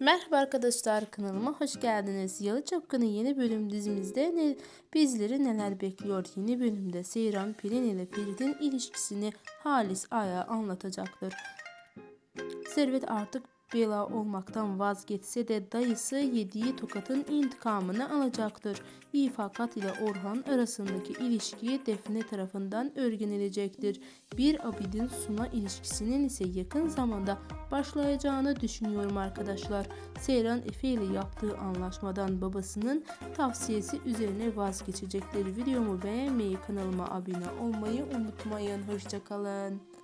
Merhaba arkadaşlar kanalıma hoş geldiniz. Yalı Çapkını yeni bölüm dizimizde ne, bizleri neler bekliyor? Yeni bölümde Seyran Pelin ile Ferit'in ilişkisini Halis Aya anlatacaktır. Servet artık bela olmaktan vazgeçse de dayısı yediği tokatın intikamını alacaktır. İfakat ile Orhan arasındaki ilişki Defne tarafından öğrenilecektir. Bir Abidin Suna ilişkisinin ise yakın zamanda başlayacağını düşünüyorum arkadaşlar. Seyran Efe ile yaptığı anlaşmadan babasının tavsiyesi üzerine vazgeçecektir. Videomu beğenmeyi, kanalıma abone olmayı unutmayın. Hoşçakalın.